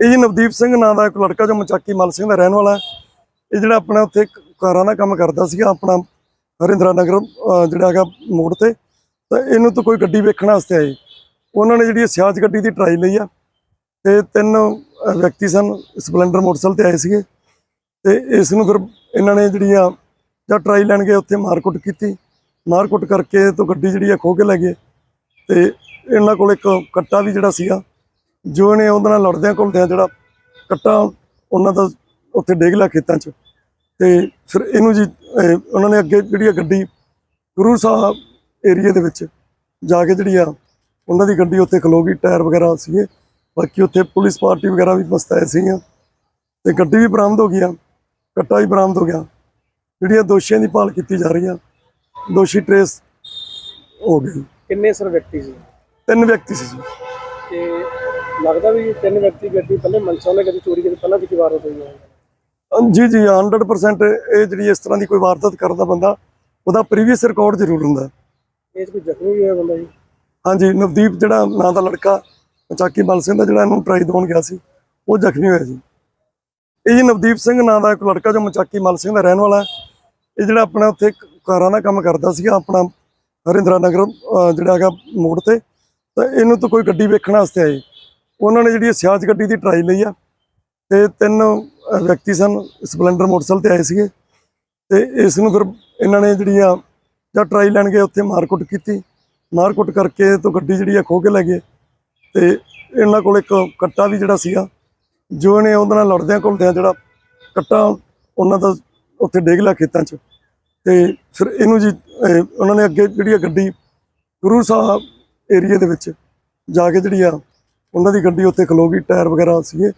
ਇਹ ਜੀ ਨਵਦੀਪ ਸਿੰਘ ਨਾਂ ਦਾ ਇੱਕ ਲੜਕਾ ਜੋ ਮਚਾਕੀ ਮਲ ਸਿੰਘ ਦਾ ਰਹਿਣ ਵਾਲਾ ਇਹ ਜਿਹੜਾ ਆਪਣਾ ਉੱਥੇ ਕਾਰਾਂ ਦਾ ਕੰਮ ਕਰਦਾ ਸੀਗਾ, ਆਪਣਾ ਹਰਿੰਦਰਾ ਨਗਰ ਜਿਹੜਾ ਹੈਗਾ ਮੋੜ ਤੇ। ਤਾਂ ਇਹਨੂੰ ਤਾਂ ਕੋਈ ਗੱਡੀ ਵੇਖਣ ਵਾਸਤੇ ਆਏ। ਉਹਨਾਂ ਨੇ ਜਿਹੜੀ ਸਿਆਜ ਗੱਡੀ ਦੀ ਟਰਾਈ ਲਈ ਆ, ਤੇ ਤਿੰਨ ਵਿਅਕਤੀ ਸਨ, ਸਪਲੈਂਡਰ ਮੋਟਰਸਾਈਕਲ ਤੇ ਆਏ ਸੀਗੇ। ਤੇ ਇਸ ਨੂੰ ਫਿਰ ਇਹਨਾਂ ਨੇ ਜਿਹੜੀ ਆ ਜਾਂ ਟਰਾਈ ਲੈਣ ਗਏ, ਉੱਥੇ ਮਾਰਕੁੱਟ ਕੀਤੀ। ਮਾਰਕੁੱਟ ਕਰਕੇ ਤੋਂ ਗੱਡੀ ਜਿਹੜੀ ਆ ਖੋਹ ਕੇ ਲੈ ਗਏ। ਤੇ ਇਹਨਾਂ ਕੋਲ ਇੱਕ ਕੱਟਾ ਵੀ ਜਿਹੜਾ ਸੀਗਾ ਜੋ ਇਹਨੇ ਉਹਦੇ ਨਾਲ ਲੜਦਿਆਂ ਘੁਲਦਿਆਂ ਜਿਹੜਾ ਕੱਟਾ ਉਹਨਾਂ ਦਾ ਉੱਥੇ ਡੇਗ ਲਿਆ ਖੇਤਾਂ 'ਚ। ਤੇ ਫਿਰ ਇਹਨੂੰ ਜੀ ਉਹਨਾਂ ਨੇ ਅੱਗੇ ਜਿਹੜੀ ਗੱਡੀ ਗੁਰੂ ਸਾਹਿਬ ਏਰੀਆ ਦੇ ਵਿੱਚ ਜਾ ਕੇ ਜਿਹੜੀ ਆ ਉਹਨਾਂ ਦੀ ਗੱਡੀ ਉੱਥੇ ਖਲੋ ਗਈ ਟਾਇਰ ਵਗੈਰਾ ਸੀਗੇ। ਬਾਕੀ ਉੱਥੇ ਪੁਲਿਸ ਪਾਰਟੀ ਵਗੈਰਾ ਵੀ ਮਸਤਾਏ ਸੀਗੀਆਂ। ਤੇ ਗੱਡੀ ਵੀ ਬਰਾਮਦ ਹੋ ਗਈ ਆ ਕੱਟਾ ਵੀ ਬਰਾਮਦ ਹੋ ਗਿਆ। ਜਿਹੜੀਆਂ ਦੋਸ਼ੀਆਂ ਦੀ ਭਾਲ ਕੀਤੀ ਜਾ ਰਹੀ ਆ ਦੋਸ਼ੀ ਟਰੇਸ ਹੋ ਗਏ। ਕਿੰਨੇ ਸਰ ਵਿਅਕਤੀ ਸੀ? ਤਿੰਨ ਵਿਅਕਤੀ ਸੀ ਜੀ। ਤੇ ਲੱਗਦਾ ਵੀ ਇਹ ਤਿੰਨ ਵਿਅਕਤੀ ਗੱਡੀ ਪਹਿਲੇ ਮਨਸਾ ਨੇ ਕਦੀ ਚੋਰੀ ਕੀਤੀ ਪਹਿਲਾਂ ਕਿਤੇ ਵਾਰ ਹੋਈ ਹੈ ਜੀ ਜੀ 100% ਇਹ ਜਿਹੜੀ ਇਸ ਤਰ੍ਹਾਂ ਦੀ ਕੋਈ ਵਾਰਦਾਤ ਕਰਦਾ ਬੰਦਾ ਉਹਦਾ ਪ੍ਰੀਵੀਅਸ ਰਿਕਾਰਡ ਜ਼ਰੂਰ ਹੁੰਦਾ ਇਹ 'ਚ ਕੋਈ ਜ਼ਖਮੀ ਵੀ ਹੋਇਆ ਬੰਦਾ ਜੀ? ਹਾਂਜੀ ਨਵਦੀਪ ਜਿਹੜਾ ਨਾਂ ਦਾ ਲੜਕਾ ਚਾਕੀ ਮਲ ਸਿੰਘ ਦਾ ਜਿਹੜਾ ਇਹਨੂੰ ਟਰਾਈ ਦੇਣ ਗਿਆ ਸੀ ਉਹ ਜ਼ਖਮੀ ਹੋਇਆ ਜੀ। ਇਹ ਜੀ ਨਵਦੀਪ ਸਿੰਘ ਨਾਂ ਦਾ ਇੱਕ ਲੜਕਾ ਜੋ ਮਚਾਕੀ ਮਲ ਸਿੰਘ ਦਾ ਰਹਿਣ ਵਾਲਾ ਹੈ। ਇਹ ਜਿਹੜਾ ਆਪਣਾ ਉੱਥੇ ਕ- ਕਾਰਾਂ ਦਾ ਕੰਮ ਕਰਦਾ ਸੀਗਾ ਆਪਣਾ ਹਰਿੰਦਰਾ ਨਗਰ ਜਿਹੜਾ ਹੈਗਾ ਮੋੜ ਤੇ ਤਾਂ ਇਹਨੂੰ ਤਾਂ ਕੋਈ ਗੱਡੀ ਵੇਖਣ ਵਾਸਤੇ ਆਏ। ਉਹਨਾਂ ਨੇ ਜਿਹੜੀ ਇਹ ਸਿਆਜ ਗੱਡੀ ਦੀ ਟਰਾਈ ਲਈ ਆ ਤੇ ਤਿੰਨ ਵਿਅਕਤੀ ਸਨ, ਸਪਲੈਂਡਰ ਮੋਟਰਸਾਈਕਲ ਤੇ ਆਏ ਸੀਗੇ ਤੇ ਇਸ ਨੂੰ ਫਿਰ ਇਹਨਾਂ ਨੇ ਜਿਹੜੀ ਆ ਜਾਂ ਟਰਾਈ ਲੈਣ ਗਏ, ਉੱਥੇ ਮਾਰਕੁੱਟ ਕੀਤੀ। ਮਾਰਕੁੱਟ ਕਰਕੇ ਤੋਂ ਗੱਡੀ ਜਿਹੜੀ ਆ ਖੋਹ ਕੇ ਲੈ ਗਏ ਤੇ ਇਹਨਾਂ ਕੋਲ ਇੱਕ ਕੱਟਾ ਵੀ ਜਿਹੜਾ ਸੀਗਾ, ਜੋ ਇਹਨੇ ਉਹਦੇ ਨਾਲ ਲੜਦਿਆਂ ਘੁਲਦਿਆਂ ਜਿਹੜਾ ਕੱਟਾ ਉਹਨਾਂ ਦਾ ਉੱਥੇ ਡੇਗ ਲਿਆ ਖੇਤਾਂ 'ਚ। ਤੇ ਫਿਰ ਇਹਨੂੰ ਜੀ ਉਹਨਾਂ ਨੇ ਅੱਗੇ ਜਿਹੜੀ ਆ ਗੱਡੀ ਗੁਰੂ ਸਾਹਿਬ ਏਰੀਆ ਦੇ ਵਿੱਚ ਜਾ ਕੇ ਜਿਹੜੀ ਆ ਉਹਨਾਂ ਦੀ ਗੱਡੀ ਉੱਥੇ ਖਲੋ ਗਈ ਟਾਇਰ ਵਗੈਰਾ ਸੀਗੇ।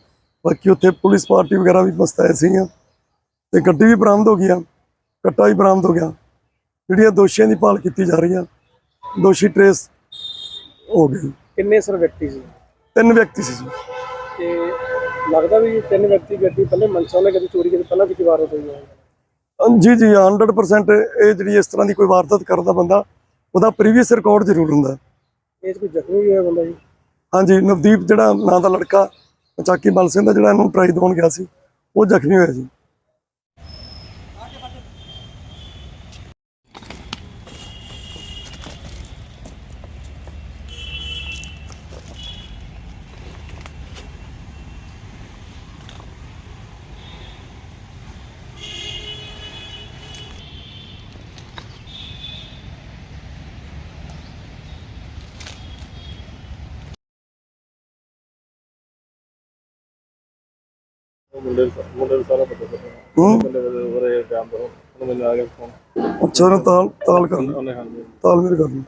ਬਾਕੀ ਉੱਥੇ ਪੁਲਿਸ ਪਾਰਟੀ ਵਗੈਰਾ ਵੀ ਮਸਤਾਏ ਸੀਗੀਆਂ। ਤੇ ਗੱਡੀ ਵੀ ਬਰਾਮਦ ਹੋ ਗਈ ਆ ਕੱਟਾ ਵੀ ਬਰਾਮਦ ਹੋ ਗਿਆ। ਜਿਹੜੀਆਂ ਦੋਸ਼ੀਆਂ ਦੀ ਭਾਲ ਕੀਤੀ ਜਾ ਰਹੀ ਆ ਦੋਸ਼ੀ ਟਰੇਸ ਹੋ ਗਏ। ਕਿੰਨੇ ਸਰ ਵਿਅਕਤੀ ਸੀ? ਤਿੰਨ ਵਿਅਕਤੀ ਸੀ ਜੀ। ਤੇ ਲੱਗਦਾ ਵੀ ਤਿੰਨ ਵਿਅਕਤੀ ਗੱਡੀ ਪਹਿਲੇ ਮਨਸਾ ਨੇ ਕਦੀ ਚੋਰੀ ਕੀਤੀ ਪਹਿਲਾਂ ਕਿਤੇ ਵਾਰ ਹੋਈ ਹੈ ਅਹ ਜੀ ਜੀ 100% ਇਹ ਜਿਹੜੀ ਇਸ ਤਰ੍ਹਾਂ ਦੀ ਕੋਈ ਵਾਰਦਾਤ ਕਰਦਾ ਬੰਦਾ ਉਹਦਾ ਪ੍ਰੀਵੀਅਸ ਰਿਕਾਰਡ ਜ਼ਰੂਰ ਹੁੰਦਾ। ਇਹ 'ਚ ਕੋਈ ਜ਼ਖਮੀ ਵੀ ਹੋਇਆ ਬੰਦਾ ਜੀ? ਹਾਂਜੀ, ਨਵਦੀਪ ਜਿਹੜਾ ਨਾਂ ਦਾ ਲੜਕਾ, ਚਾਕੀ ਮਲ ਸਿੰਘ ਦਾ ਜਿਹੜਾ ਇਹਨੂੰ ਟਰਾਈ ਦੇਣ ਗਿਆ ਸੀ, ਉਹ ਜ਼ਖਮੀ ਹੋਇਆ ਜੀ ਮੁੰਡੇ ਮੁੰਡੇ ਨੂੰ ਸਾਰਾ ਪਤਾ ਸੀ ਹੂੰ ਮੁੰਡੇ ਦੇ ਉਹਰੇ ਕੰਮ ਤੋਂ ਉਹਨੂੰ ਮੈਨੂੰ ਆ ਗਿਆ ਫੋਨ ਅੱਛਾ ਉਹਨੇ ਤਾਲ ਤਾਲ ਕਰ ਲਈ ਤਾਲ ਮੇਰੇ ਕਰ ਲਈ